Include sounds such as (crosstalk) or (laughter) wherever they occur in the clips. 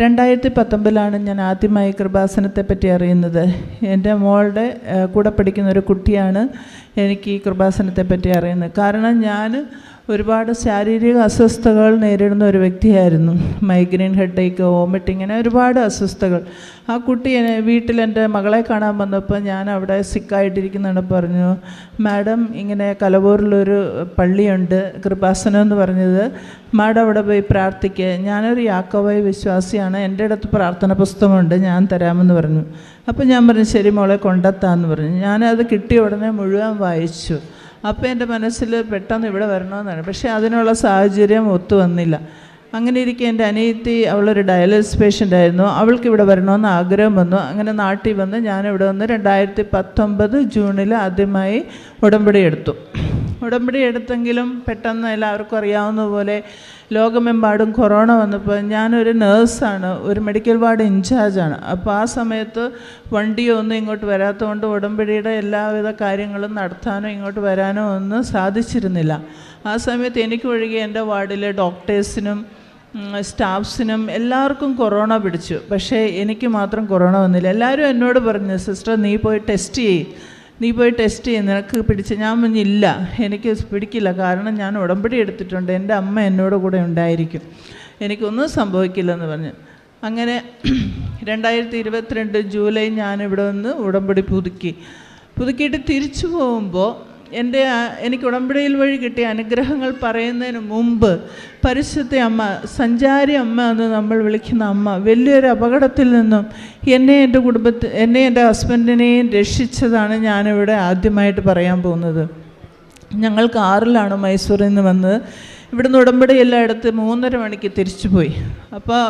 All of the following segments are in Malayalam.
രണ്ടായിരത്തി പത്തൊമ്പതിലാണ് ഞാൻ ആദ്യമായി കൃപാസനത്തെ പറ്റി അറിയുന്നത്. എന്റെ മോളുടെ കൂടെ പഠിക്കുന്ന ഒരു കുട്ടിയാണ് എനിക്ക് ഈ കൃപാസനത്തെ പറ്റി അറിയുന്നത്. കാരണം ഞാൻ ഒരുപാട് ശാരീരിക അസ്വസ്ഥതകൾ നേരിടുന്ന ഒരു വ്യക്തിയായിരുന്നു. മൈഗ്രെയിൻ ഹെഡേക്ക് വോമിറ്റിംഗ് ഇങ്ങനെ ഒരുപാട് അസ്വസ്ഥതകൾ. ആ കുട്ടി വീട്ടിൽ എന്റെ മകളെ കാണാൻ വന്നപ്പോൾ ഞാൻ അവിടെ സിക്കായിട്ടിരിക്കുന്നതാണ് പറഞ്ഞു. മാഡം ഇങ്ങനെ കലവൂരിലൊരു പള്ളിയുണ്ട്. കൃപാസനം എന്ന് പറഞ്ഞത്. മാഡം അവിടെ പോയി പ്രാർത്ഥിക്കുക ഞാനൊരു യാക്കോവായി വിശ്വാസിയാണ്. എന്റെ അടുത്ത് പ്രാർത്ഥന പുസ്തകമുണ്ട്. ഞാൻ തരാമെന്ന് പറഞ്ഞു. അപ്പോൾ ഞാൻ പറഞ്ഞു ശരി മോളെ കൊണ്ടെത്താമെന്ന് പറഞ്ഞു. ഞാനത് കിട്ടിയ ഉടനെ മുഴുവൻ വായിച്ചു. അപ്പോൾ എന്റെ മനസ്സിൽ പെട്ടെന്ന് ഇവിടെ വരണമെന്നാണ്. പക്ഷേ അതിനുള്ള സാഹചര്യം ഒത്തു വന്നില്ല. അങ്ങനെ ഇരിക്കെ എന്റെ അനിയത്തി അവളൊരു ഡയാലിസിസ് പേഷ്യന്റ് ആയിരുന്നു. അവൾക്ക് ഇവിടെ വരണമെന്ന് ആഗ്രഹം വന്നു. അങ്ങനെ നാട്ടിൽ വന്ന് ഞാനിവിടെ വന്ന് രണ്ടായിരത്തി പത്തൊമ്പത് ജൂണിൽ ആദ്യമായി ഉടമ്പടി എടുത്തു. ഉടമ്പടി എടുത്തെങ്കിലും പെട്ടെന്ന് എല്ലാവർക്കും അറിയാവുന്ന പോലെ ലോകമെമ്പാടും കൊറോണ വന്നപ്പോൾ ഞാനൊരു നേഴ്സാണ് ഒരു മെഡിക്കൽ വാർഡ് ഇൻചാർജാണ്. അപ്പോൾ ആ സമയത്ത് വണ്ടിയോ ഒന്നും ഇങ്ങോട്ട് വരാത്തതുകൊണ്ട് ഉടമ്പടിയുടെ എല്ലാവിധ കാര്യങ്ങളും നടത്താനോ ഇങ്ങോട്ട് വരാനോ ഒന്നും സാധിച്ചിരുന്നില്ല. ആ സമയത്ത് എനിക്ക് ഒഴികെ എന്റെ വാർഡിലെ ഡോക്ടേഴ്സിനും സ്റ്റാഫ്സിനും എല്ലാവർക്കും കൊറോണ പിടിച്ചു. പക്ഷേ എനിക്ക് മാത്രം കൊറോണ വന്നില്ല. എല്ലാവരും എന്നോട് പറഞ്ഞു സിസ്റ്റർ നീ പോയി ടെസ്റ്റ് ചെയ്യ്. നീ പോയി ടെസ്റ്റ് ചെയ്യുന്ന നിനക്ക് പിടിച്ച് ഞാൻ പറഞ്ഞില്ല എനിക്ക് പിടിക്കില്ല കാരണം ഞാൻ ഉടമ്പടി എടുത്തിട്ടുണ്ട് എന്റെ അമ്മ എന്നോട് കൂടെ ഉണ്ടായിരിക്കും. എനിക്കൊന്നും സംഭവിക്കില്ലെന്ന് പറഞ്ഞു. അങ്ങനെ രണ്ടായിരത്തി ഇരുപത്തിരണ്ട് ജൂലൈ ഞാനിവിടെ വന്ന് ഉടമ്പടി പുതുക്കി. പുതുക്കിയിട്ട് തിരിച്ചു പോകുമ്പോൾ എന്റെ എനിക്ക് ഉടമ്പടിയിൽ വഴി കിട്ടിയ അനുഗ്രഹങ്ങൾ പറയുന്നതിന് മുമ്പ് പരിശുദ്ധ അമ്മ സഞ്ചാരി അമ്മ എന്ന് നമ്മൾ വിളിക്കുന്ന അമ്മ വലിയൊരു അപകടത്തിൽ നിന്നും എന്നെ എന്റെ കുടുംബത്തിൽ എന്നെ എന്റെ ഹസ്ബൻഡിനെയും രക്ഷിച്ചതാണ് ഞാനിവിടെ ആദ്യമായിട്ട് പറയാൻ പോകുന്നത്. ഞങ്ങൾ കാറിലാണ് മൈസൂരിൽ നിന്ന് വന്നത്. ഇവിടുന്ന് ഉടമ്പടി എല്ലാം എടുത്ത് മൂന്നര മണിക്ക് തിരിച്ചു പോയി. അപ്പോൾ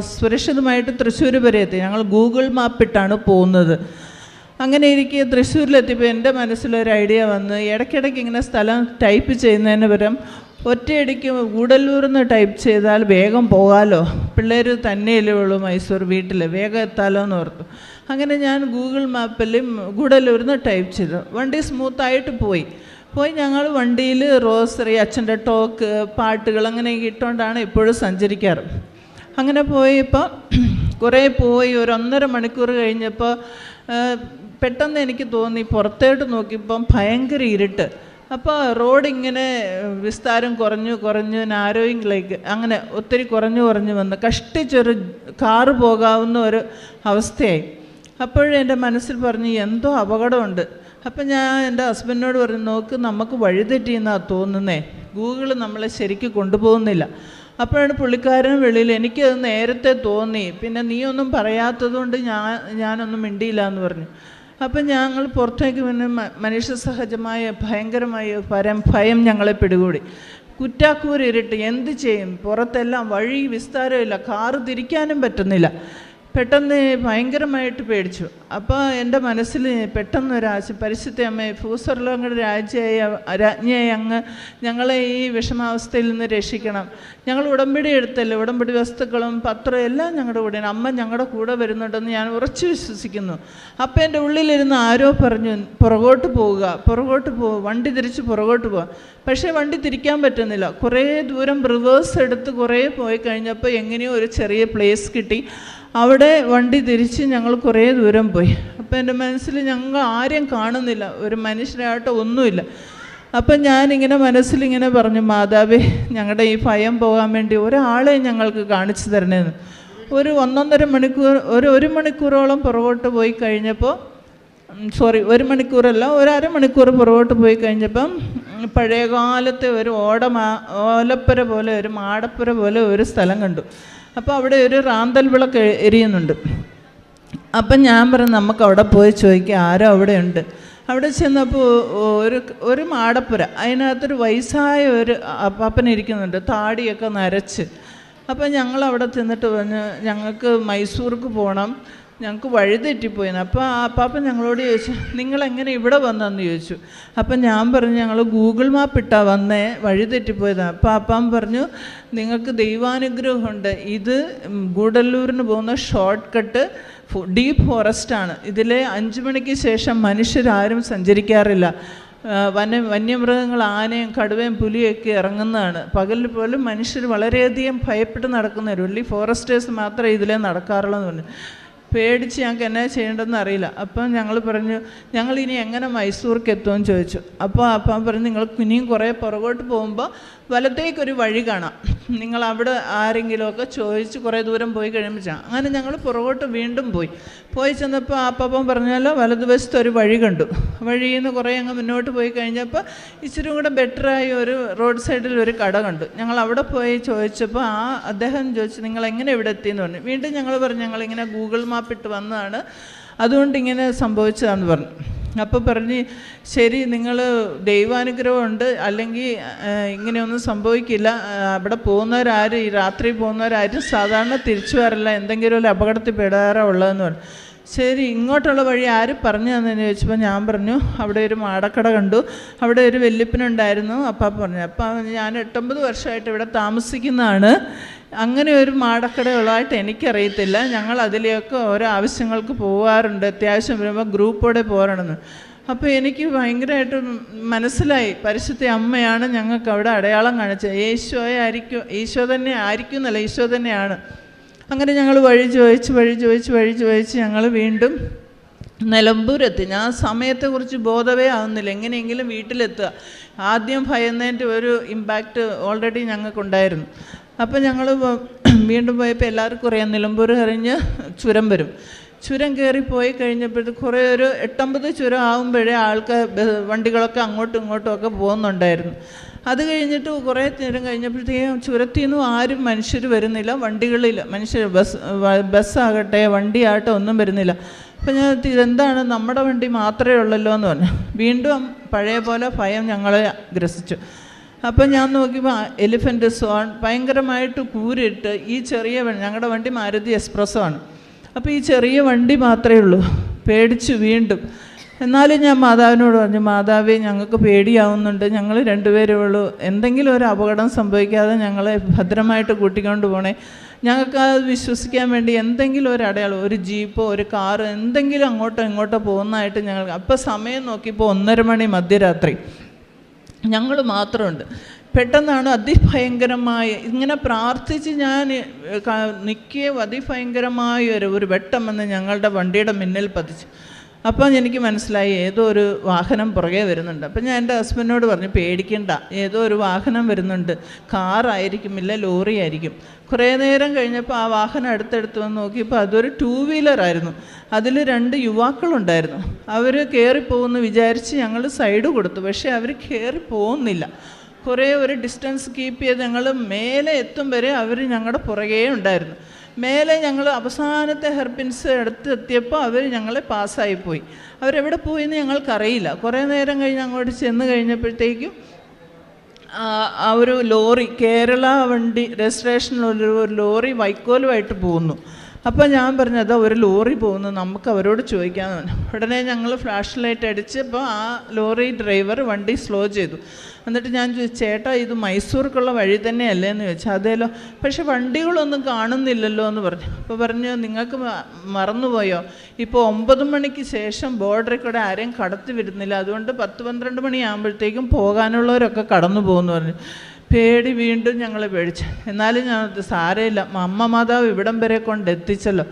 സുരക്ഷിതമായിട്ട് തൃശ്ശൂർ വരെ എത്തി. ഞങ്ങൾ ഗൂഗിൾ മാപ്പിട്ടാണ് പോകുന്നത്. അങ്ങനെ ഇരിക്കുക തൃശ്ശൂരിലെത്തിയപ്പോൾ എന്റെ മനസ്സിലൊരു ഐഡിയ വന്ന് ഇടയ്ക്കിടയ്ക്ക് ഇങ്ങനെ സ്ഥലം ടൈപ്പ് ചെയ്യുന്നതിന് പകരം ഒറ്റയടിക്ക് ഗൂഡല്ലൂർ എന്ന് ടൈപ്പ് ചെയ്താൽ വേഗം പോകാമല്ലോ പിള്ളേർ തന്നെയല്ലേ ഉള്ളൂ മൈസൂർ വീട്ടിൽ വേഗം എത്താലോ എന്ന് ഓർത്തു. അങ്ങനെ ഞാൻ ഗൂഗിൾ മാപ്പിൽ ഗൂഡല്ലൂർ എന്ന് ടൈപ്പ് ചെയ്തു. വണ്ടി സ്മൂത്തായിട്ട് പോയി. പോയി ഞങ്ങൾ വണ്ടിയിൽ റോസറി അച്ഛന്റെ ടോക്ക് പാട്ടുകൾ അങ്ങനെ ഇട്ടുകൊണ്ടാണ് എപ്പോഴും സഞ്ചരിക്കാറ്. അങ്ങനെ പോയപ്പോൾ കുറേ പോയി. ഒരു ഒന്നര മണിക്കൂർ കഴിഞ്ഞപ്പോൾ പെട്ടെന്ന് എനിക്ക് തോന്നി പുറത്തോട്ട് നോക്കിയപ്പം ഭയങ്കര ഇരുട്ട്. അപ്പോൾ റോഡ് ഇങ്ങനെ വിസ്താരം കുറഞ്ഞു കുറഞ്ഞു നാരോയിങ് ലൈക്ക് അങ്ങനെ ഒത്തിരി കുറഞ്ഞു കുറഞ്ഞു വന്ന് കഷ്ടിച്ചൊരു കാറ് പോകാവുന്ന ഒരു അവസ്ഥയായി. അപ്പോഴും എന്റെ മനസ്സിൽ പറഞ്ഞു എന്തോ അപകടമുണ്ട്. അപ്പം ഞാൻ എന്റെ ഹസ്ബൻഡിനോട് പറഞ്ഞു നോക്ക് നമുക്ക് വഴിതെറ്റിയെന്നാണ് തോന്നുന്നേ. ഗൂഗിൾ നമ്മളെ ശരിക്ക് കൊണ്ടുപോകുന്നില്ല. അപ്പോഴാണ് പുള്ളിക്കാരൻ വെളിയിൽ എനിക്കത് നേരത്തെ തോന്നി. പിന്നെ നീ ഒന്നും പറയാത്തതുകൊണ്ട് ഞാൻ ഞാനൊന്നും മിണ്ടിയില്ല എന്ന് പറഞ്ഞു. അപ്പം ഞങ്ങൾ പുറത്തേക്ക് പിന്നെ മനുഷ്യ സഹജമായ ഭയങ്കരമായ പരം ഭയം ഞങ്ങളെ പിടികൂടി. കുറ്റാക്കൂരിരുട്ട് എന്ത് ചെയ്യും? പുറത്തെല്ലാം വഴി വിസ്താരമില്ല. കാറ് തിരിക്കാനും പറ്റുന്നില്ല. പെട്ടെന്ന് ഭയങ്കരമായിട്ട് പേടിച്ചു. അപ്പോൾ എന്റെ മനസ്സിൽ പെട്ടെന്ന് ഒരു ആശ പരിശുദ്ധ അമ്മയെ ഭൂസ്വർലോകങ്ങളുടെ രാജ്യയായ രാജ്ഞിയായി അങ്ങ് ഞങ്ങളെ ഈ വിഷമാവസ്ഥയിൽ നിന്ന് രക്ഷിക്കണം. ഞങ്ങൾ ഉടമ്പടി എടുത്തല്ലോ ഉടമ്പടി വസ്തുക്കളും പത്രവും എല്ലാം ഞങ്ങളുടെ കൂടെയാണ് അമ്മ ഞങ്ങളുടെ കൂടെ വരുന്നുണ്ടെന്ന് ഞാൻ ഉറച്ചു വിശ്വസിക്കുന്നു. അപ്പോൾ എന്റെ ഉള്ളിലിരുന്ന് ആരോ പറഞ്ഞു പുറകോട്ട് പോവുക പുറകോട്ട് പോവുക വണ്ടി തിരിച്ച് പുറകോട്ട് പോവുക പക്ഷേ വണ്ടി തിരിക്കാൻ പറ്റുന്നില്ല. കുറേ ദൂരം റിവേഴ്സ് എടുത്ത് കുറേ പോയി കഴിഞ്ഞപ്പോൾ എങ്ങനെയോ ഒരു ചെറിയ പ്ലേസ് കിട്ടി. അവിടെ വണ്ടി തിരിച്ച് ഞങ്ങൾ കുറേ ദൂരം പോയി. അപ്പോൾ എന്റെ മനസ്സിൽ ഞങ്ങൾ ആരെയും കാണുന്നില്ല. ഒരു മനുഷ്യരായിട്ട് ഒന്നുമില്ല. അപ്പം ഞാനിങ്ങനെ മനസ്സിലിങ്ങനെ പറഞ്ഞു മാതാവേ ഞങ്ങളുടെ ഈ ഭയം പോകാൻ വേണ്ടി ഒരാളെ ഞങ്ങൾക്ക് കാണിച്ചു തരണേന്ന്. ഒരു ഒന്നൊന്നര മണിക്കൂർ ഒരു ഒരു മണിക്കൂറോളം പുറകോട്ട് പോയി കഴിഞ്ഞപ്പോൾ സോറി ഒരു മണിക്കൂറല്ല ഒരു അരമണിക്കൂർ പുറകോട്ട് പോയി കഴിഞ്ഞപ്പം പഴയകാലത്തെ ഒരു ഓടമാ ഓലപ്പുര പോലെ ഒരു മാടപ്പുര പോലെ ഒരു സ്ഥലം കണ്ടു. അപ്പോൾ അവിടെ ഒരു റാന്തൽ വിളക്ക് എരിയുന്നുണ്ട്. അപ്പം ഞാൻ പറഞ്ഞു നമുക്ക് അവിടെ പോയി ചോദിക്കാം ആരോ അവിടെ ഉണ്ട് അവിടെ ചെന്നപ്പോൾ ഒരു ഒരു മാടപ്പുര അതിനകത്തൊരു വയസ്സായ ഒരു അപ്പാപ്പൻ ഇരിക്കുന്നുണ്ട് താടിയൊക്കെ നരച്ച്. അപ്പം ഞങ്ങൾ അവിടെ ചെന്നിട്ട് പറഞ്ഞു ഞങ്ങൾക്ക് മൈസൂർക്ക് പോകണം ഞങ്ങൾക്ക് വഴി തെറ്റിപ്പോയിന്ന്. അപ്പോൾ ആ അപ്പാപ്പൻ ഞങ്ങളോട് ചോദിച്ചു നിങ്ങളെങ്ങനെ ഇവിടെ വന്നെന്ന് ചോദിച്ചു? അപ്പം ഞാൻ പറഞ്ഞു ഞങ്ങൾ ഗൂഗിൾ മാപ്പ് ഇട്ടാ വന്നേ വഴി അപ്പം അപ്പാൻ പറഞ്ഞു നിങ്ങൾക്ക് ദൈവാനുഗ്രഹമുണ്ട്. ഇത് ഗൂഡല്ലൂരിന് പോകുന്ന ഷോർട്ട് കട്ട് ഡീപ്പ് ഫോറസ്റ്റാണ്. ഇതിലെ അഞ്ച് മണിക്ക് ശേഷം മനുഷ്യരാരും സഞ്ചരിക്കാറില്ല. വന വന്യമൃഗങ്ങൾ ആനയും കടുവയും പുലിയൊക്കെ ഇറങ്ങുന്നതാണ്. പകലിൽ പോലും മനുഷ്യർ വളരെയധികം ഭയപ്പെട്ട് നടക്കുന്നവർ ഒല്ലി ഫോറസ്റ്റേഴ്സ് മാത്രമേ ഇതിലേ നടക്കാറുള്ളൂ എന്ന് പറഞ്ഞു. പേടിച്ച് ഞങ്ങൾക്ക് എന്നാ ചെയ്യേണ്ടതെന്ന് അറിയില്ല. അപ്പം ഞങ്ങൾ പറഞ്ഞു ഞങ്ങൾ ഇനി എങ്ങനെ മൈസൂർക്ക് എത്തുമെന്ന് ചോദിച്ചു. അപ്പോൾ അപ്പം പറഞ്ഞു നിങ്ങൾ ഇനിയും കുറേ പുറകോട്ട് പോകുമ്പോൾ വലത്തേക്കൊരു വഴി കാണാം. നിങ്ങൾ അവിടെ ആരെങ്കിലുമൊക്കെ ചോദിച്ച് കുറേ ദൂരം പോയി കഴിയുമ്പോൾ അങ്ങനെ ഞങ്ങൾ പുറകോട്ട് വീണ്ടും പോയി. പോയി ചെന്നപ്പോൾ അപ്പം പറഞ്ഞാൽ വലതുവശത്ത് ഒരു വഴി കണ്ടു. വഴിയിൽ നിന്ന് കുറേ അങ്ങ് മുന്നോട്ട് പോയി കഴിഞ്ഞപ്പോൾ ഇച്ചിരി കൂടെ ബെറ്ററായി ഒരു റോഡ് സൈഡിൽ ഒരു കട കണ്ടു. ഞങ്ങൾ അവിടെ പോയി ചോദിച്ചപ്പോൾ ആ അദ്ദേഹം ചോദിച്ചു നിങ്ങൾ എങ്ങനെ ഇവിടെ എത്തിയെന്ന് പറഞ്ഞു. വീണ്ടും ഞങ്ങൾ പറഞ്ഞു ഞങ്ങളിങ്ങനെ ഗൂഗിൾ മാപ്പ് ഇട്ട് വന്നതാണ്. അതുകൊണ്ട് ഇങ്ങനെ സംഭവിച്ചതാണെന്ന് പറഞ്ഞു. അപ്പോൾ പറഞ്ഞ് ശരി നിങ്ങൾ ദൈവാനുഗ്രഹമുണ്ട് അല്ലെങ്കിൽ ഇങ്ങനെയൊന്നും സംഭവിക്കില്ല. അവിടെ പോകുന്നവരാരും ഈ രാത്രി പോകുന്നവരാരും സാധാരണ തിരിച്ചു വരില്ല. എന്തെങ്കിലും ഒരു അപകടത്തിൽ പെടാറാ ഉള്ളതെന്ന് പറഞ്ഞു. ശരി ഇങ്ങോട്ടുള്ള വഴി ആര് പറഞ്ഞു തന്നെന്ന് ചോദിച്ചപ്പോൾ ഞാൻ പറഞ്ഞു അവിടെ ഒരു മാടക്കട കണ്ടു. അവിടെ ഒരു വെല്ലുപ്പിനുണ്ടായിരുന്നു അപ്പം പറഞ്ഞു അപ്പം ഞാൻ എട്ടൊമ്പത് വർഷമായിട്ട് ഇവിടെ താമസിക്കുന്നതാണ്. അങ്ങനെ ഒരു മാടക്കട ഉള്ളതായിട്ട് എനിക്കറിയത്തില്ല. ഞങ്ങൾ അതിലേക്ക് ഓരോ ആവശ്യങ്ങൾക്ക് പോകാറുണ്ട് അത്യാവശ്യം വരുമ്പോൾ ഗ്രൂപ്പോടെ പോരണമെന്ന്. അപ്പോൾ എനിക്ക് ഭയങ്കരമായിട്ട് മനസ്സിലായി. പരിശുദ്ധ അമ്മയാണ് ഞങ്ങൾക്ക് അവിടെ അടയാളം കാണിച്ചത്. യേശോയെ ആയിരിക്കും ഈശോ തന്നെ ആയിരിക്കും എന്നല്ല ഈശോ തന്നെയാണ്. അങ്ങനെ ഞങ്ങൾ വഴി ചോദിച്ച് വഴി ചോദിച്ച് വഴി ചോദിച്ച് ഞങ്ങൾ വീണ്ടും നിലമ്പൂരെത്തി. ഞാൻ സമയത്തെക്കുറിച്ച് ബോധവേ ആവുന്നില്ല. എങ്ങനെയെങ്കിലും വീട്ടിലെത്തുക. ആദ്യം ഭയന്നതിന്റെ ഒരു ഇമ്പാക്റ്റ് ഓൾറെഡി ഞങ്ങൾക്കുണ്ടായിരുന്നു. അപ്പോൾ ഞങ്ങൾ (clears throat) വീണ്ടും പോയപ്പോൾ എല്ലാവർക്കും കുറേ നിലമ്പൂർ എറിഞ്ഞ് ചുരം വരും. ചുരം കയറി പോയി കഴിഞ്ഞപ്പോഴത്തേക്ക് കുറേ ഒരു എട്ടമ്പത് ചുരം ആകുമ്പോഴേ ആൾക്ക് വണ്ടികളൊക്കെ അങ്ങോട്ടും ഇങ്ങോട്ടും ഒക്കെ പോകുന്നുണ്ടായിരുന്നു. അത് കഴിഞ്ഞിട്ട് കുറേ നേരം കഴിഞ്ഞപ്പോഴത്തേക്കും ചുരത്തിൽ നിന്നും ആരും മനുഷ്യർ വരുന്നില്ല വണ്ടികളിൽ മനുഷ്യർ ബസ് ബസ്സാകട്ടെ വണ്ടിയാകട്ടെ ഒന്നും വരുന്നില്ല. അപ്പം ഞാൻ ഇതെന്താണ് നമ്മുടെ വണ്ടി മാത്രമേ ഉള്ളല്ലോ എന്ന് പറഞ്ഞു. വീണ്ടും പഴയ പോലെ ഭയം ഞങ്ങളെ ഗ്രസിച്ചു. അപ്പം ഞാൻ നോക്കിയപ്പോൾ എലിഫന്റ് സോൺ ഭയങ്കരമായിട്ട് കൂരിട്ട് ഈ ചെറിയ വണ്ടി ഞങ്ങളുടെ വണ്ടി മാരുതി എക്സ്പ്രസ്സോ ആണ്. അപ്പോൾ ഈ ചെറിയ വണ്ടി മാത്രമേ ഉള്ളൂ. പേടിച്ചു വീണ്ടും. എന്നാലും ഞാൻ മാതാവിനോട് പറഞ്ഞു മാതാവേ ഞങ്ങൾക്ക് പേടിയാവുന്നുണ്ട്. ഞങ്ങൾ രണ്ടുപേരേ ഉള്ളൂ. എന്തെങ്കിലും ഒരു അപകടം സംഭവിക്കാതെ ഞങ്ങളെ ഭദ്രമായിട്ട് കൂട്ടിക്കൊണ്ട് പോണേ. ഞങ്ങൾക്ക് അത് വിശ്വസിക്കാൻ വേണ്ടി എന്തെങ്കിലും ഒരു അടയാളം ഒരു ജീപ്പോ ഒരു കാറോ എന്തെങ്കിലും അങ്ങോട്ടോ ഇങ്ങോട്ടോ പോകുന്നതായിട്ട് ഞങ്ങൾ അപ്പോൾ സമയം നോക്കിയപ്പോൾ ഒന്നര മണി മധ്യരാത്രി. ഞങ്ങൾ മാത്രമുണ്ട്. പെട്ടെന്നാണ് അതിഭയങ്കരമായ ഇങ്ങനെ പ്രാർത്ഥിച്ച് ഞാൻ നിൽക്കിയ അതിഭയങ്കരമായ ഒരു വെട്ടം വന്ന് ഞങ്ങളുടെ വണ്ടിയുടെ മുന്നിൽ പതിച്ചു. അപ്പോൾ എനിക്ക് മനസ്സിലായി ഏതോ ഒരു വാഹനം പുറകെ വരുന്നുണ്ട്. അപ്പം ഞാൻ എന്റെ ഹസ്ബൻഡിനോട് പറഞ്ഞു പേടിക്കണ്ട ഏതോ ഒരു വാഹനം വരുന്നുണ്ട്. കാറായിരിക്കുമില്ല ലോറി ആയിരിക്കും. കുറേ നേരം കഴിഞ്ഞപ്പോൾ ആ വാഹനം അടുത്തെടുത്ത് വന്ന് നോക്കിയപ്പോൾ അതൊരു ടൂ വീലറായിരുന്നു അതിൽ രണ്ട് യുവാക്കളുണ്ടായിരുന്നു. അവർ കയറിപ്പോകുമെന്ന് വിചാരിച്ച് ഞങ്ങൾ സൈഡ് കൊടുത്തു. പക്ഷേ അവർ കയറി പോകുന്നില്ല. കുറേ ഒരു ഡിസ്റ്റൻസ് കീപ്പ് ചെയ്ത് ഞങ്ങൾ മേലെ എത്തും വരെ അവർ ഞങ്ങളുടെ പുറകേ ഉണ്ടായിരുന്നു. മേലെ ഞങ്ങൾ അവസാനത്തെ ഹെർബിൻസ് എടുത്തെത്തിയപ്പോൾ അവർ ഞങ്ങളെ പാസ്സായി പോയി അവരെവിടെ പോയെന്ന് ഞങ്ങൾക്കറിയില്ല. കുറേ നേരം കഴിഞ്ഞ് അങ്ങോട്ട് ചെന്ന് കഴിഞ്ഞപ്പോഴത്തേക്കും ആ ഒരു ലോറി കേരള വണ്ടി രജിസ്ട്രേഷനിലൊരു ഒരു ലോറി വൈക്കോലുമായിട്ട് പോകുന്നു അപ്പോൾ ഞാൻ പറഞ്ഞു അതാ ഒരു ലോറി പോകുന്നു നമുക്ക് അവരോട് ചോദിക്കാമെന്ന് പറഞ്ഞു. ഉടനെ ഞങ്ങൾ ഫ്ലാഷ് ലൈറ്റ് അടിച്ചപ്പോൾ ആ ലോറി ഡ്രൈവർ വണ്ടി സ്ലോ ചെയ്തു. എന്നിട്ട് ഞാൻ ചോദിച്ചു ചേട്ടാ ഇത് മൈസൂർക്കുള്ള വഴി തന്നെയല്ലേ? എന്ന് ചോദിച്ചു. അതേലോ. പക്ഷെ വണ്ടികളൊന്നും കാണുന്നില്ലല്ലോ എന്ന് പറഞ്ഞു. അപ്പോൾ പറഞ്ഞു നിങ്ങൾക്ക് മറന്നുപോയോ? ഇപ്പോൾ ഒമ്പത് മണിക്ക് ശേഷം ബോർഡറിൽ കൂടെ ആരെയും കടത്തി വരുന്നില്ല അതുകൊണ്ട് പത്ത് പന്ത്രണ്ട് മണിയാകുമ്പോഴത്തേക്കും പോകാനുള്ളവരൊക്കെ കടന്നു പോകുമെന്ന് പറഞ്ഞു. പേടി വീണ്ടും ഞങ്ങൾ പേടിച്ചു. എന്നാലും ഞാൻ സാരമില്ല. അമ്മ മാതാവ് ഇവിടം വരെ കൊണ്ട് എത്തിച്ചല്ലോ.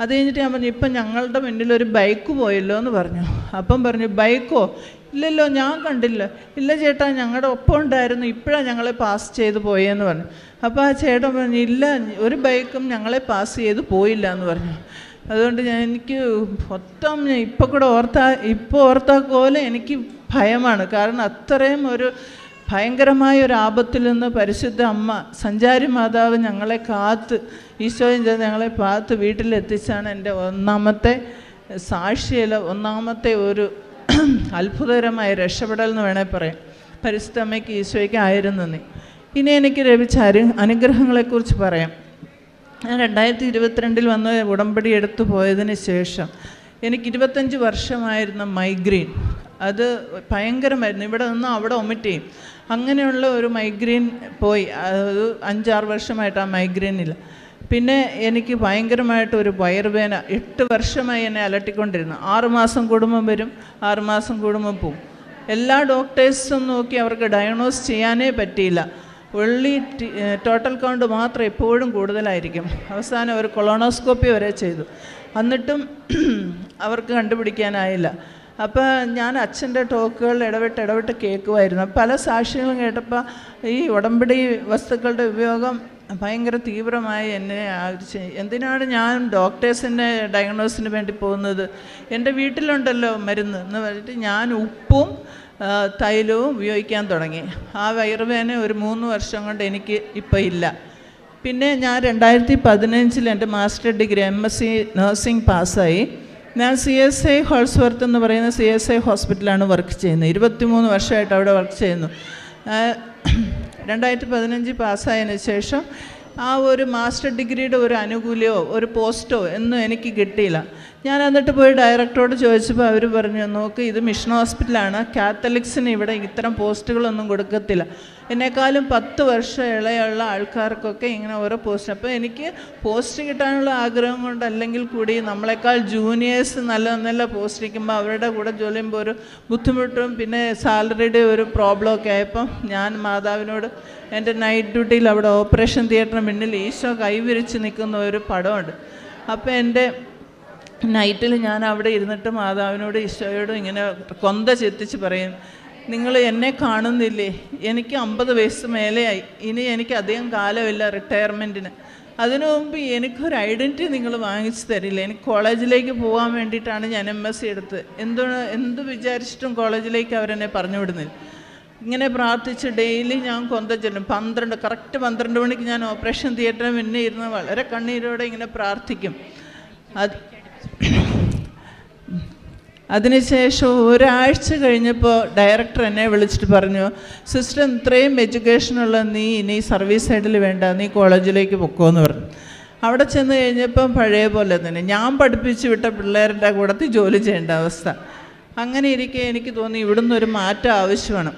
അത് കഴിഞ്ഞിട്ട് ഞാൻ പറഞ്ഞു ഇപ്പം ഞങ്ങളുടെ മുന്നിൽ ഒരു ബൈക്ക് പോയല്ലോ എന്ന് പറഞ്ഞു. അപ്പം പറഞ്ഞു ബൈക്കോ? ഇല്ലല്ലോ ഞാൻ കണ്ടില്ല. ഇല്ല ചേട്ടാ ഞങ്ങളുടെ ഒപ്പം ഉണ്ടായിരുന്നു ഇപ്പോഴാണ് ഞങ്ങളെ പാസ് ചെയ്ത് പോയെന്ന് പറഞ്ഞു. അപ്പോൾ ആ ചേട്ടൻ പറഞ്ഞു ഇല്ല ഒരു ബൈക്കും ഞങ്ങളെ പാസ് ചെയ്ത് പോയില്ല എന്ന് പറഞ്ഞു. അതുകൊണ്ട് ഞാൻ എനിക്ക് മൊത്തം ഇപ്പം കൂടെ ഓർത്താ ഇപ്പോൾ ഓർത്താ പോലെ എനിക്ക് ഭയമാണ്. കാരണം അത്രയും ഒരു ഭയങ്കരമായ ഒരു ആപത്തിൽ നിന്ന് പരിശുദ്ധ അമ്മ സഞ്ചാരി മാതാവ് ഞങ്ങളെ കാത്ത് ഈശോയും ചെയ്ത് ഞങ്ങളെ കാത്ത് വീട്ടിലെത്തിച്ചാണ് എന്റെ ഒന്നാമത്തെ സാക്ഷിയിൽ ഒന്നാമത്തെ ഒരു (clears throat) അത്ഭുതകരമായ രക്ഷപ്പെടൽ എന്ന് വേണേൽ പറയാം. പരിശുദ്ധ അമ്മയ്ക്ക് ഈശോയ്ക്ക് ആയിരുന്നു നീ ഇനി എനിക്ക് ലഭിച്ച അനു അനുഗ്രഹങ്ങളെക്കുറിച്ച് പറയാം. ഞാൻ രണ്ടായിരത്തി ഇരുപത്തിരണ്ടിൽ വന്ന് ഉടമ്പടി എടുത്തു പോയതിന് ശേഷം എനിക്ക് ഇരുപത്തഞ്ച് വർഷമായിരുന്ന മൈഗ്രെയിൻ. അത് ഭയങ്കരമായിരുന്നു. ഇവിടെ നിന്ന് അവിടെ ഒമിറ്റ് ചെയ്യും. അങ്ങനെയുള്ള ഒരു മൈഗ്രെയിൻ പോയി. അത് അഞ്ചാറ് വർഷമായിട്ട് ആ മൈഗ്രെയിനില്ല. പിന്നെ എനിക്ക് ഭയങ്കരമായിട്ട് ഒരു വയറുവേന എട്ട് വർഷമായി എന്നെ അലട്ടിക്കൊണ്ടിരുന്നു. ആറുമാസം കുടുംബം വരും ആറുമാസം കൂടുമ്പം പോവും. എല്ലാ ഡോക്ടേഴ്സും നോക്കി അവർക്ക് ഡയഗ്നോസ് ചെയ്യാനേ പറ്റിയില്ല. ഉള്ളി ടോട്ടൽ കൗണ്ട് മാത്രം എപ്പോഴും കൂടുതലായിരിക്കും. അവസാനം ഒരു കൊളോണോസ്കോപ്പി വരെ ചെയ്തു. എന്നിട്ടും അവർക്ക് കണ്ടുപിടിക്കാനായില്ല. അപ്പോൾ ഞാൻ അച്ഛന്റെ ടോക്കുകൾ ഇടവിട്ട് ഇടവിട്ട് കേൾക്കുമായിരുന്നു. പല സാക്ഷ്യങ്ങളും കേട്ടപ്പോൾ ഈ ഉടമ്പടി വസ്തുക്കളുടെ ഉപയോഗം ഭയങ്കര തീവ്രമായി എന്നെ എന്തിനാണ് ഞാൻ ഡോക്ടേഴ്സിന്റെ ഡയഗ്നോസിന് വേണ്ടി പോകുന്നത്? എന്റെ വീട്ടിലുണ്ടല്ലോ മരുന്ന് എന്ന് പറഞ്ഞിട്ട് ഞാൻ ഉപ്പും തൈലവും ഉപയോഗിക്കാൻ തുടങ്ങി. ആ വയറുവേദന ഒരു മൂന്ന് വർഷം കൊണ്ട് എനിക്ക് ഇപ്പോൾ ഇല്ല. പിന്നെ ഞാൻ രണ്ടായിരത്തി പതിനഞ്ചിൽ എന്റെ master degree M S C nursing പാസ്സായി. ഞാൻ സി എസ് ഐ ഹോൾസ്വർത്ത് എന്ന് പറയുന്ന സി എസ് ഐ ഹോസ്പിറ്റലാണ് വർക്ക് ചെയ്യുന്നത്. ഇരുപത്തിമൂന്ന് വർഷമായിട്ട് അവിടെ വർക്ക് ചെയ്യുന്നു. രണ്ടായിരത്തി പതിനഞ്ച് പാസ്സായതിനു ശേഷം ആ ഒരു മാസ്റ്റർ ഡിഗ്രിയുടെ ഒരു അനുകൂല്യമോ ഒരു പോസ്റ്റോ ഒന്നും എനിക്ക് കിട്ടിയില്ല. ഞാൻ എന്നിട്ട് പോയി ഡയറക്ടറോട് ചോദിച്ചപ്പോൾ അവർ പറഞ്ഞു നോക്ക് ഇത് മിഷൻ ഹോസ്പിറ്റലാണ്. കാത്തലിക്സിന് ഇവിടെ ഇത്തരം പോസ്റ്റുകളൊന്നും കൊടുക്കത്തില്ല. എന്നെക്കാളും പത്ത് വർഷം ഇളയുള്ള ആൾക്കാർക്കൊക്കെ ഇങ്ങനെ ഓരോ പോസ്റ്റ്. അപ്പോൾ എനിക്ക് പോസ്റ്റ് കിട്ടാനുള്ള ആഗ്രഹം കൊണ്ടല്ലെങ്കിൽ കൂടി നമ്മളെക്കാൾ ജൂനിയേഴ്സ് നല്ല നല്ല പോസ്റ്റ് ഇരിക്കുമ്പോൾ അവരുടെ കൂടെ ജോലി ചെയ്യുമ്പോൾ ഒരു ബുദ്ധിമുട്ടും പിന്നെ സാലറിയുടെ ഒരു പ്രോബ്ലം ഒക്കെ ആയപ്പം ഞാൻ മാതാവിനോട് എന്റെ നൈറ്റ് ഡ്യൂട്ടിയിൽ അവിടെ ഓപ്പറേഷൻ തിയേറ്ററിന് മുന്നിൽ ഈശോ കൈവിരിച്ച് നിൽക്കുന്ന ഒരു പടമുണ്ട്. അപ്പോൾ എന്റെ നൈറ്റിൽ ഞാൻ അവിടെ ഇരുന്നിട്ട് മാതാവിനോട് ഈശോയോടും ഇങ്ങനെ കൊന്ത ചെത്തിച്ച് പറയും നിങ്ങൾ എന്നെ കാണുന്നില്ലേ? എനിക്ക് അമ്പത് വയസ്സ് മേലെയായി. ഇനി എനിക്ക് അധികം കാലമില്ല റിട്ടയർമെന്റിന് അതിനു മുമ്പ് എനിക്കൊരു ഐഡന്റിറ്റി നിങ്ങൾ വാങ്ങിച്ചു തരില്ല? എനിക്ക് കോളേജിലേക്ക് പോകാൻ വേണ്ടിയിട്ടാണ് ഞാൻ എം എസ് സി എടുത്തത് എന്തോ എന്ത് വിചാരിച്ചിട്ടും കോളേജിലേക്ക് അവരെന്നെ പറഞ്ഞു വിടുന്നില്ല. ഇങ്ങനെ പ്രാർത്ഥിച്ച് ഡെയിലി ഞാൻ കൊന്ത ചെല്ലും. പന്ത്രണ്ട് കറക്റ്റ് പന്ത്രണ്ട് മണിക്ക് ഞാൻ ഓപ്പറേഷൻ തിയേറ്ററിന് മുന്നേ ഇരുന്ന് വളരെ കണ്ണീരോടെ ഇങ്ങനെ പ്രാർത്ഥിക്കും. അത് അതിനുശേഷം ഒരാഴ്ച കഴിഞ്ഞപ്പോൾ ഡയറക്ടർ എന്നെ വിളിച്ചിട്ട് പറഞ്ഞു സിസ്റ്റർ ഇത്രയും എഡ്യൂക്കേഷനുള്ള നീ ഇനി സർവീസ് സൈഡിൽ വേണ്ട നീ കോളേജിലേക്ക് പൊക്കോന്ന് പറഞ്ഞു. അവിടെ ചെന്ന് കഴിഞ്ഞപ്പം പഴയ പോലെ തന്നെ ഞാൻ പഠിപ്പിച്ച് വിട്ട പിള്ളേരുടെ കൂടത്തിൽ ജോലി ചെയ്യേണ്ട അവസ്ഥ. അങ്ങനെ ഇരിക്കെ എനിക്ക് തോന്നി ഇവിടുന്ന് ഒരു മാറ്റം ആവശ്യമാണ്.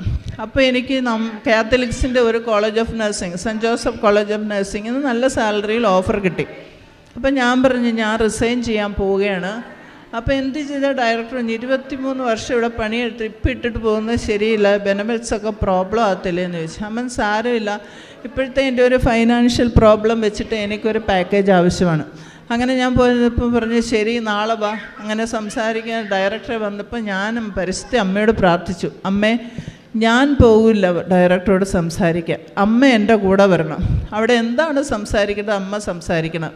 അപ്പോൾ എനിക്ക് നം കാത്തലിക്സിന്റെ ഒരു college of nursing saint Joseph college of നഴ്സിംഗിന് നല്ല സാലറിയിൽ ഓഫർ കിട്ടി. അപ്പം ഞാൻ പറഞ്ഞു ഞാൻ റിസൈൻ ചെയ്യാൻ പോവുകയാണ്. അപ്പോൾ എന്ത് ചെയ്ത ഡയറക്ടർ ഇരുപത്തി മൂന്ന് വർഷം ഇവിടെ പണിയെടുത്ത് ഇപ്പം ഇട്ടിട്ട് പോകുന്നത് ശരിയില്ല ബെനഫിറ്റ്സ് ഒക്കെ പ്രോബ്ലം ആകത്തില്ലേ എന്ന് ചോദിച്ചു. അമ്മൻ സാരമില്ല. ഇപ്പോഴത്തെ എന്റെ ഒരു ഫൈനാൻഷ്യൽ പ്രോബ്ലം വെച്ചിട്ട് എനിക്കൊരു പാക്കേജ് ആവശ്യമാണ്. അങ്ങനെ ഞാൻ പോയപ്പോൾ പറഞ്ഞു ശരി നാളെ വാ. അങ്ങനെ സംസാരിക്കാൻ ഡയറക്ടറെ വന്നപ്പോൾ ഞാനും പരിസ്ഥിതി അമ്മയോട് പ്രാർത്ഥിച്ചു. അമ്മേ ഞാൻ പോകില്ല ഡയറക്ടറോട് സംസാരിക്കാൻ. അമ്മ എന്റെ കൂടെ വരണം. അവിടെ എന്താണ് സംസാരിക്കേണ്ടത്? അമ്മ സംസാരിക്കണം.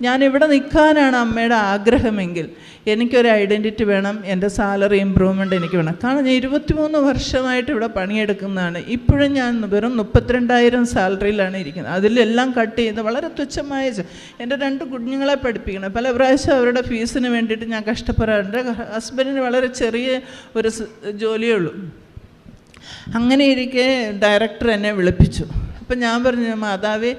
ഞാൻ ഇവിടെ നിൽക്കാനാണ് അമ്മയുടെ ആഗ്രഹമെങ്കിൽ എനിക്കൊരു ഐഡന്റിറ്റി വേണം എന്റെ സാലറി ഇമ്പ്രൂവ്മെന്റ് എനിക്ക് വേണം. കാരണം ഞാൻ ഇരുപത്തിമൂന്ന് വർഷമായിട്ട് ഇവിടെ പണിയെടുക്കുന്നതാണ്. ഇപ്പോഴും ഞാൻ വെറും മുപ്പത്തിരണ്ടായിരം സാലറിയിലാണ് ഇരിക്കുന്നത്. അതിലെല്ലാം കട്ട് ചെയ്ത് വളരെ തുച്ഛമായ എന്റെ രണ്ട് കുഞ്ഞുങ്ങളെ പഠിപ്പിക്കണം. പല പ്രാവശ്യം അവരുടെ ഫീസിന് വേണ്ടിയിട്ട് ഞാൻ കഷ്ടപ്പെടാറുണ്ട്. ഹസ്ബൻഡിന് വളരെ ചെറിയ ഒരു ജോലിയേ ഉള്ളൂ. അങ്ങനെ ഇരിക്കെ ഡയറക്ടർ എന്നെ വിളിപ്പിച്ചു. അപ്പം ഞാൻ പറഞ്ഞു മാതാവേ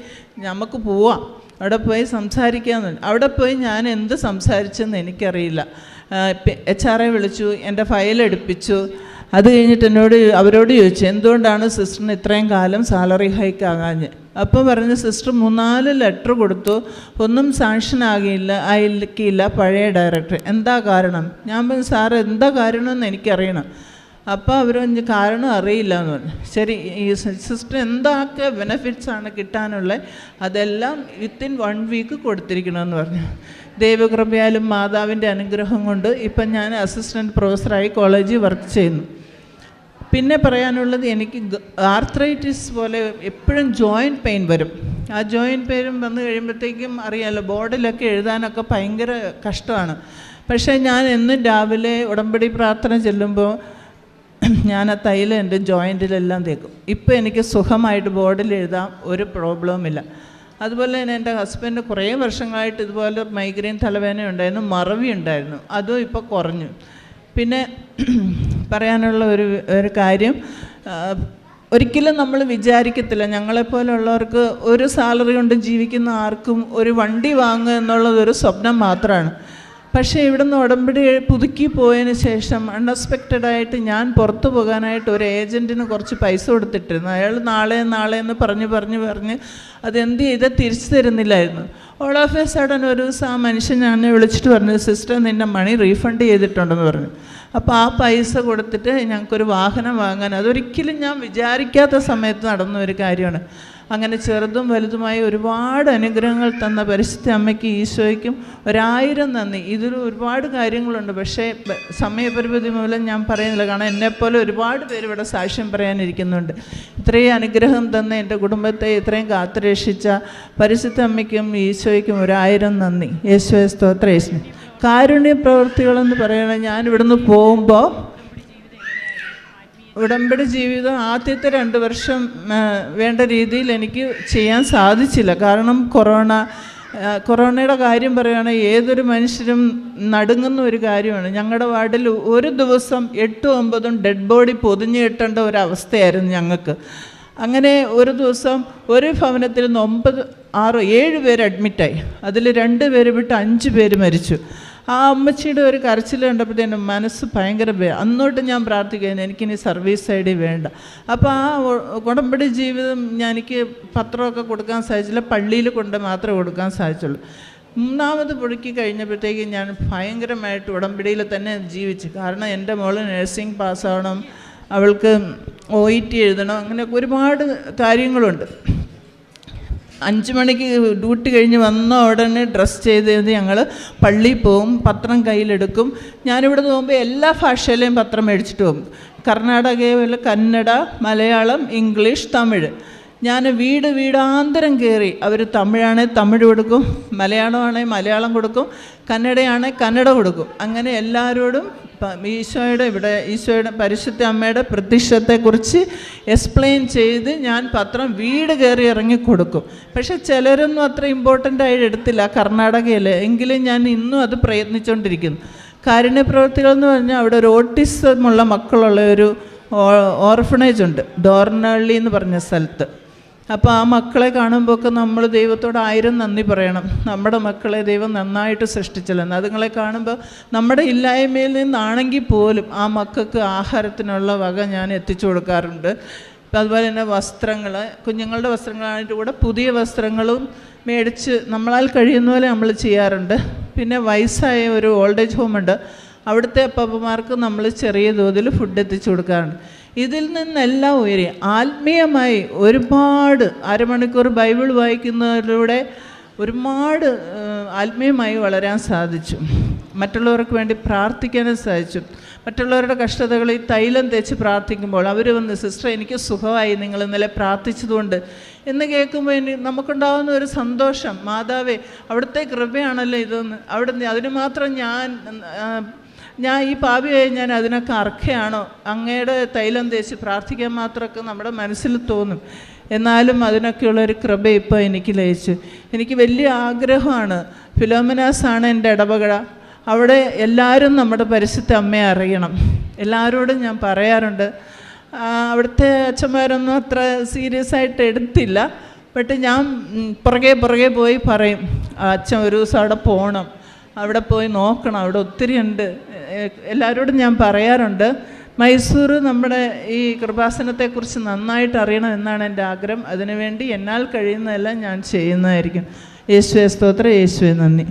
നമുക്ക് പോവാം. അവിടെ പോയി സംസാരിക്കാമെന്ന് അവിടെ പോയി ഞാൻ എന്ത് സംസാരിച്ചെന്ന് എനിക്കറിയില്ല. എച്ച് ആർ ഐ വിളിച്ചു എന്റെ ഫയൽ എടുപ്പിച്ചു. അത് കഴിഞ്ഞിട്ട് എന്നോട് അവരോട് ചോദിച്ചു എന്തുകൊണ്ടാണ് സിസ്റ്ററിന് ഇത്രയും കാലം സാലറി ഹൈക്ക് ആകാഞ്ഞ്? അപ്പം പറഞ്ഞ് സിസ്റ്റർ മൂന്നാൽ ലെറ്റർ കൊടുത്തു. ഒന്നും സാങ്ഷൻ ആകില്ല ആയിരിക്കില്ല പഴയ ഡയറക്ടർ എന്താ കാരണം? ഞാൻ പറഞ്ഞു സാർ എന്താ കാരണമെന്ന് എനിക്കറിയണം. അപ്പോൾ അവർ കാരണം അറിയില്ല എന്ന് പറഞ്ഞു. ശരി ഈ സിസ്റ്റർ എന്തൊക്കെ ആണ് കിട്ടാനുള്ളത് അതെല്ലാം വിത്തിൻ വൺ വീക്ക് കൊടുത്തിരിക്കണമെന്ന് പറഞ്ഞു. ദൈവകൃപയാലും മാതാവിന്റെ അനുഗ്രഹം കൊണ്ട് ഇപ്പം ഞാൻ അസിസ്റ്റന്റ് പ്രൊഫസറായി കോളേജിൽ വർക്ക് ചെയ്യുന്നു. പിന്നെ പറയാനുള്ളത് എനിക്ക് ആർത്രൈറ്റിസ് പോലെ എപ്പോഴും ജോയിന്റ് പെയിൻ വരും. ആ ജോയിന്റ് പെയിൻ വന്നു കഴിയുമ്പോഴത്തേക്കും അറിയാമല്ലോ ബോർഡിലൊക്കെ എഴുതാനൊക്കെ ഭയങ്കര കഷ്ടമാണ്. പക്ഷേ ഞാൻ എന്നും രാവിലെ ഉടമ്പടി പ്രാർത്ഥന ചെല്ലുമ്പോൾ ഞാൻ ആ തൈല എന്റെ ജോയിന്റിലെല്ലാം തേക്കും. ഇപ്പോൾ എനിക്ക് സുഖമായിട്ട് ബോർഡിൽ എഴുതാം ഒരു പ്രോബ്ലവും ഇല്ല അതുപോലെ തന്നെ എന്റെ ഹസ്ബൻഡ് കുറേ വർഷങ്ങളായിട്ട് ഇതുപോലെ മൈഗ്രെയിൻ തലവേദന ഉണ്ടായിരുന്നു മറവി ഉണ്ടായിരുന്നു അതും ഇപ്പോൾ കുറഞ്ഞു. പിന്നെ (clears throat) പറയാനുള്ള ഒരു ഒരു കാര്യം ഒരിക്കലും നമ്മൾ വിചാരിക്കത്തില്ല ഞങ്ങളെപ്പോലുള്ളവർക്ക് ഒരു സാലറി കൊണ്ട് ജീവിക്കുന്ന ആർക്കും ഒരു വണ്ടി വാങ്ങുക എന്നുള്ളത് ഒരു സ്വപ്നം മാത്രമാണ് പക്ഷേ ഇവിടുന്ന് ഉടമ്പടി പുതുക്കി പോയതിന് ശേഷം അൺഎക്സ്പെക്റ്റഡ് ആയിട്ട് ഞാൻ പുറത്തു പോകാനായിട്ട് ഒരു ഏജന്റിന് കുറച്ച് പൈസ കൊടുത്തിട്ടിരുന്നു. അയാൾ നാളെ നാളെ എന്ന് പറഞ്ഞ് പറഞ്ഞ് പറഞ്ഞ് അതെന്ത് ചെയ്ത് തിരിച്ചു തരുന്നില്ലായിരുന്നു. ഓൾ ഓഫ് എ സഡൻ ഒരു ദിവസം ആ മനുഷ്യൻ ഞാൻ വിളിച്ചിട്ട് പറഞ്ഞു സിസ്റ്റർ നിന്റെ മണി റീഫണ്ട് ചെയ്തിട്ടുണ്ടെന്ന് പറഞ്ഞു. അപ്പോൾ ആ പൈസ കൊടുത്തിട്ട് ഞങ്ങൾക്കൊരു വാഹനം വാങ്ങാൻ. അതൊരിക്കലും ഞാൻ വിചാരിക്കാത്ത സമയത്ത് നടന്ന ഒരു കാര്യമാണ്. അങ്ങനെ ചെറുതും വലുതുമായി ഒരുപാട് അനുഗ്രഹങ്ങൾ തന്ന പരിശുദ്ധ അമ്മയ്ക്ക് ഈശോയ്ക്കും ഒരായിരം നന്ദി. ഇതിൽ ഒരുപാട് കാര്യങ്ങളുണ്ട്. പക്ഷേ സമയപരിമിതി മൂലം ഞാൻ പറയുന്നില്ല. കാരണം എന്നെപ്പോലെ ഒരുപാട് പേര് ഇവിടെ സാക്ഷ്യം പറയാനിരിക്കുന്നുണ്ട്. ഇത്രയും അനുഗ്രഹം തന്ന എന്റെ കുടുംബത്തെ ഇത്രയും കാത്തുരക്ഷിച്ച പരിശുദ്ധ അമ്മയ്ക്കും ഈശോയ്ക്കും ഒരായിരം നന്ദി. യേശോ സ്തോത്ര. യേശു കാരുണ്യ പ്രവൃത്തികളെന്ന് പറയണത് ഞാൻ ഇവിടുന്ന് പോകുമ്പോൾ ഉടമ്പടി ജീവിതം ആദ്യത്തെ രണ്ട് വർഷം വേണ്ട രീതിയിൽ എനിക്ക് ചെയ്യാൻ സാധിച്ചില്ല. കാരണം കൊറോണ കൊറോണയുടെ കാര്യം പറയുകയാണെങ്കിൽ ഏതൊരു മനുഷ്യരും നടുങ്ങുന്ന ഒരു കാര്യമാണ്. ഞങ്ങളുടെ വാർഡിൽ ഒരു ദിവസം എട്ടും ഒമ്പതും ഡെഡ് ബോഡി പൊതിഞ്ഞു കിട്ടേണ്ട ഒരു അവസ്ഥയായിരുന്നു ഞങ്ങൾക്ക്. അങ്ങനെ ഒരു ദിവസം ഒരു ഭവനത്തിൽ നിന്ന് ഒമ്പത് ആറോ ഏഴ് പേര് അഡ്മിറ്റായി അതിൽ രണ്ട് പേര് വിട്ട് അഞ്ച് പേര് മരിച്ചു. ആ അമ്മച്ചിയുടെ ഒരു കരച്ചിൽ കണ്ടപ്പോഴത്തേനും മനസ്സ് ഭയങ്കര അന്നോട്ട് ഞാൻ പ്രാർത്ഥിക്കുന്നു എനിക്കിനി സർവീസ് ഐ ഡി വേണ്ട. അപ്പോൾ ആ കുടമ്പടി ജീവിതം എനിക്ക് പത്രമൊക്കെ കൊടുക്കാൻ സാധിച്ചില്ല പള്ളിയിൽ കൊണ്ട് മാത്രമേ കൊടുക്കാൻ സാധിച്ചുള്ളൂ. മൂന്നാമത് പുഴുക്കി കഴിഞ്ഞപ്പോഴത്തേക്ക് ഞാൻ ഭയങ്കരമായിട്ട് ഉടമ്പടിയിൽ തന്നെ ജീവിച്ചു. കാരണം എന്റെ മോൾ നഴ്സിംഗ് പാസ്സാവണം അവൾക്ക് ഒ ഇ ടി എഴുതണം അങ്ങനെ ഒരുപാട് കാര്യങ്ങളുണ്ട്. അഞ്ച് മണിക്ക് ഡ്യൂട്ടി കഴിഞ്ഞ് വന്ന ഉടനെ ഡ്രസ്സ് ചെയ്ത് ഞങ്ങൾ പള്ളിയിൽ പോവും പത്രം കയ്യിലെടുക്കും. ഞാനിവിടെ പോകുമ്പോൾ എല്ലാ ഭാഷയിലെയും പത്രം മേടിച്ചിട്ട് പോകും. കർണാടകയിലെ കന്നഡ മലയാളം ഇംഗ്ലീഷ് തമിഴ്. ഞാൻ വീട് വീടാന്തരം കയറി അവർ തമിഴാണെങ്കിൽ തമിഴ് കൊടുക്കും മലയാളമാണെങ്കിൽ മലയാളം കൊടുക്കും കന്നഡയാണെങ്കിൽ കന്നഡ കൊടുക്കും. അങ്ങനെ എല്ലാവരോടും പ- ഈശോയുടെ ഇവിടെ ഈശോയുടെ പരിശുദ്ധ അമ്മയുടെ പ്രത്യക്ഷത്തെക്കുറിച്ച് എക്സ്പ്ലെയിൻ ചെയ്ത് ഞാൻ പത്രം വീട് കയറി ഇറങ്ങി കൊടുക്കും. പക്ഷെ ചിലരൊന്നും അത്ര ഇമ്പോർട്ടന്റ് ആയിട്ട് എടുത്തില്ല കർണാടകയിൽ എങ്കിലും ഞാൻ ഇന്നും അത് പ്രയത്നിച്ചുകൊണ്ടിരിക്കുന്നു കാരുണ്യപ്രവർത്തികൾ എന്ന് പറഞ്ഞാൽ അവിടെ ഒരു ഓട്ടിസമുള്ള മക്കളുള്ള ഒരു ഓർഫണേജ് ഉണ്ട്. ഡോർനള്ളി എന്ന് പറഞ്ഞ സ്ഥലത്ത്. അപ്പോൾ ആ മക്കളെ കാണുമ്പോൾ ഒക്കെ നമ്മൾ ദൈവത്തോട് ആയിരം നന്ദി പറയണം. നമ്മുടെ മക്കളെ ദൈവം നന്നായിട്ട് സൃഷ്ടിച്ചല്ലോ അതുങ്ങളെ കാണുമ്പോൾ നമ്മുടെ ഇല്ലായ്മയിൽ നിന്നാണെങ്കിൽ പോലും ആ മക്കൾക്ക് ആഹാരത്തിനുള്ള വക ഞാൻ എത്തിച്ചു കൊടുക്കാറുണ്ട്. ഇപ്പം അതുപോലെ തന്നെ വസ്ത്രങ്ങൾ കുഞ്ഞുങ്ങളുടെ വസ്ത്രങ്ങളായിട്ട് കൂടെ പുതിയ വസ്ത്രങ്ങളും മേടിച്ച് നമ്മളാൽ കഴിയുന്ന പോലെ നമ്മൾ ചെയ്യാറുണ്ട്. പിന്നെ വയസ്സായ ഒരു ഓൾഡ് ഏജ് ഹോമുണ്ട്. അവിടുത്തെ അപ്പന്മാർക്ക് നമ്മൾ ചെറിയ തോതിൽ ഫുഡ് എത്തിച്ചു കൊടുക്കാറുണ്ട്. ഇതിൽ നിന്നെല്ലാം ഉയരി. ആത്മീയമായി ഒരുപാട് അരമണിക്കൂർ ബൈബിൾ വായിക്കുന്നതിലൂടെ ഒരുപാട് ആത്മീയമായി വളരാൻ സാധിച്ചു. മറ്റുള്ളവർക്ക് വേണ്ടി പ്രാർത്ഥിക്കാനും സാധിച്ചു. മറ്റുള്ളവരുടെ കഷ്ടതകളിൽ തൈലം തേച്ച് പ്രാർത്ഥിക്കുമ്പോൾ അവർ വന്ന് സിസ്റ്റർ എനിക്ക് സുഖമായി നിങ്ങൾ ഇന്നലെ പ്രാർത്ഥിച്ചതുകൊണ്ട്. എന്ന് കേൾക്കുമ്പോൾ ഇനി നമുക്കുണ്ടാകുന്ന ഒരു സന്തോഷം. മാതാവേ അവിടുത്തെ കൃപയാണല്ലോ ഇതെന്ന്. അവിടെ അതിന് മാത്രം ഞാൻ ഞാൻ ഈ പാപിയായി ഞാൻ അതിനൊക്കെ അർഹയാണോ? അങ്ങയുടെ തൈലം തേച്ച് പ്രാർത്ഥിക്കാൻ മാത്രമൊക്കെ നമ്മുടെ മനസ്സിൽ തോന്നും. എന്നാലും അതിനൊക്കെയുള്ളൊരു കൃപ ഇപ്പോൾ എനിക്ക് ലയിച്ചു. എനിക്ക് വലിയ ആഗ്രഹമാണ്. ഫിലോമിനാസാണ് എന്റെ ഇടപകട അവിടെ എല്ലാവരും നമ്മുടെ പരിശുദ്ധ അമ്മയെ അറിയണം. എല്ലാവരോടും ഞാൻ പറയാറുണ്ട്. അവിടുത്തെ അച്ഛന്മാരൊന്നും അത്ര സീരിയസ് ആയിട്ട് എടുത്തില്ല. ബട്ട് ഞാൻ പുറകെ പുറകെ പോയി പറയും. "ആ, അച്ഛൻ ഒരു ദിവസം അവിടെ പോകണം അവിടെ പോയി നോക്കണം. അവിടെ ഒത്തിരി ഉണ്ട്. എല്ലാവരോടും ഞാൻ പറയാറുണ്ട്. മൈസൂർ നമ്മുടെ ഈ കൃപാസനത്തെക്കുറിച്ച് നന്നായിട്ട് അറിയണം എന്നാണ് എന്റെ ആഗ്രഹം. അതിനുവേണ്ടി എന്നാൽ കഴിയുന്നതെല്ലാം ഞാൻ ചെയ്യുന്നതായിരിക്കും. യേശുവേ സ്തോത്രം. യേശുവേ നന്ദി.